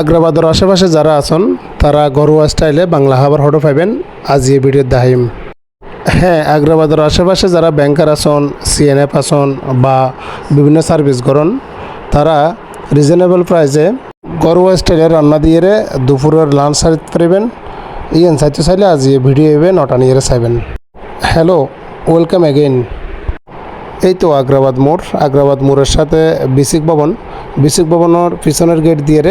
আগ্রাবাদের আশেপাশে যারা আছেন, তারা ঘরোয়া স্টাইলে বাংলা খাবার হটো পাইবেন। আজ এই ভিডিওর দাহিম। হ্যাঁ আগ্রাবাদের আশেপাশে যারা ব্যাংকার আছেন সিএনএফ আছেন বা বিভিন্ন সার্ভিস করেন, তারা রিজনেবল প্রাইসে ঘরোয়া স্টাইলে রান্না দিয়ে দুপুরের লাঞ্চ সারিতে পারিবেন। ইয়েন চাইতে চাইলে আজ এই ভিডিও এবে নটা নিয়ে চাইবেন। হ্যালো, ওয়েলকাম অ্যাগেইন এই তো আগ্রাবাদ মোড়। আগ্রাবাদ মোড়ের সাথে বিসিক ভবন। বিসিক ভবনের পিছনের গেট দিয়ে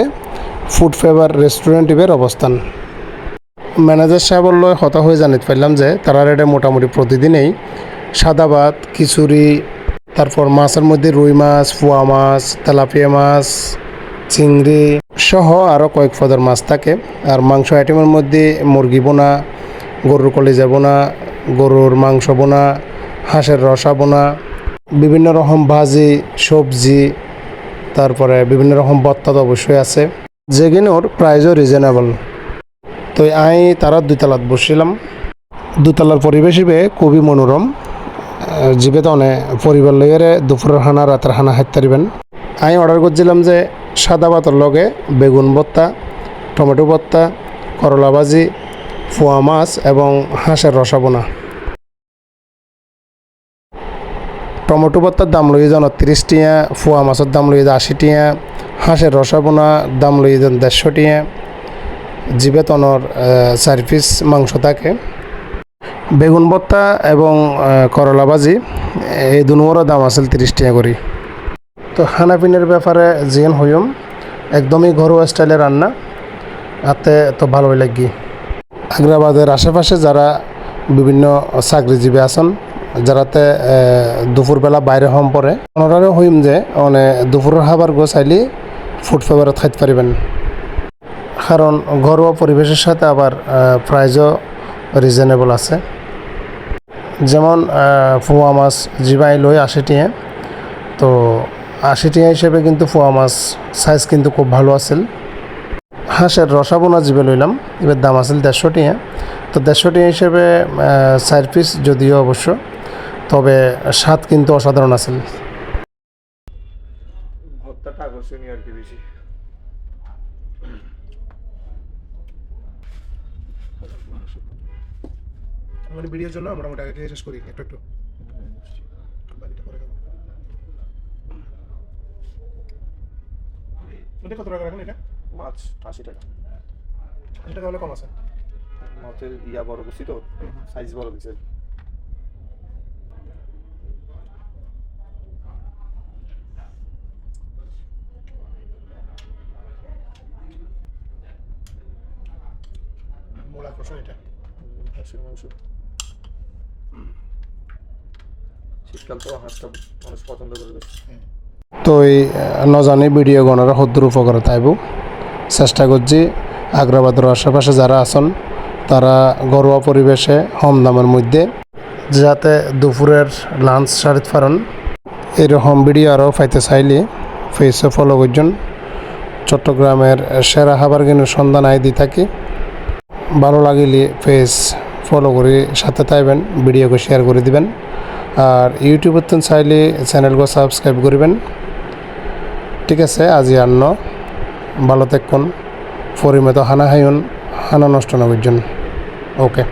ফুড ফেভার রেস্টুরেন্ট ইবের অবস্থান। ম্যানেজার সাহেবর লয় হতা হয়ে জানিতে পারলাম যে তারা রেটে মোটামুটি প্রতিদিনেই সাদা ভাত, খিচুড়ি, তারপর মাছের মধ্যে রুই মাছ, পোয়া মাছ, তেলাপিয়া মাছ, চিংড়ি সহ আরও কয়েক পদের মাছ থাকে। আর মাংস আইটেমের মধ্যে মুরগি বোনা, গরুর কলিজা বোনা, গরুর মাংস বোনা, হাঁসের রসা বোনা, বিভিন্ন রকম ভাজি, সবজি তারপরে বিভিন্ন রকম ভত্তা তো অবশ্যই আছে। যেগুলোর প্রাইজও রিজনেবল তো আই তারা দুতলাত বসছিলাম। দুতলার পরিবেশ খুবই মনোরম। জিবে তো অনেক পরিবার লইয়ারে দুপুরের হানা রাতের হানা খাইতে পারিবেন। আমি অর্ডার করছিলাম যে সাদা ভাতের লগে বেগুন ভর্তা টমেটো ভর্তা করলা ভাজি ফোয়া মাছ এবং হাঁসের রসা টমেটো ভর্তার দাম লই যান তিরিশ টিয়া ফোয়া মাছের দাম লই যান আশি টিয়া হাঁসের রসা বোনা দাম লই যান দেড়শো টিয়া জিবেতনের চার পিস মাংস থাকে। বেগুন ভর্তা এবং করলা ভাজি এই দুনোরও দাম আছিল তিরিশ টাকা করে। তো খানাপিনের ব্যাপারে জিয়ান হইম, একদমই ঘরোয়া স্টাইলে রান্না আতে তো ভালোই লাগি। আগ্রাবাদের আশেপাশে যারা বিভিন্ন চাকরিজীবী আছেন যারাতে দুপুরবেলা বাইরে হম পরে, ওনারাও হইম যে মানে দুপুরের খাবার গো চাইলে ফুড ফেভারত খাইতে পারিবেন। কারণ ঘরোয়া পরিবেশের সাথে আবার প্রাইজও রিজনেবল আছে। যেমন পোয়া মাছ জিবাই লই আশি টিয়া। তো আশি টিয়া হিসেবে কিন্তু পোয়া মাছ সাইজ কিন্তু খুব ভালো আছিল। হাঁসের রসাবোনা জিবে লইলাম, এবার দাম আছিল দেড়শো টিয়া। তো দেড়শো টিয়া হিসেবে চার পিস যদিও অবশ্য। তবে স্বাদ কিন্তু অসাধারণ ভর্তাটা আকর্ষণীয় আর কি বেশি। মানে ভিডিওর জন্য মোটামুটি আগে শেষ করি একটু কত টাকা রাখেন এটা? মাছ আশি টাকা। আশি টাকা হলে কম আছে। মাছের ইয়া বড় বেশি তো সাইজ বড় বেশি মূল আকর্ষণ এটা। হাঁসের মাংস। শীতকাল তো হাঁসটা মানুষ পছন্দ করে বেশি। তো এই নজানি ভিডিও গণরা হদ্দুর উপকার তাইব। চেষ্টা করছি আগ্রাবাদের আশেপাশে যারা আছেন তারা ঘরোয়া পরিবেশে কম দামের মধ্যে যাতে দুপুরের লাঞ্চ সারিত পারেন। এরকম ভিডিও আরও পাইতে চাইলে ফেসে ফলো করছেন। চট্টগ্রামের সেরা খাবার কিন্তু সন্ধান আই দি থাকি। ভালো লাগিলে পেজ ফলো করে সাথে থাকবেন, ভিডিওকে শেয়ার করে দিবেন। আর ইউটিউবের তো চাইলে চ্যানেলকে সাবস্ক্রাইব করবেন। ঠিক আছে, আজি আন্ন ভালো থাকুন পরিমিত হানা হাইন হানা নষ্ট নগর জন্য ওকে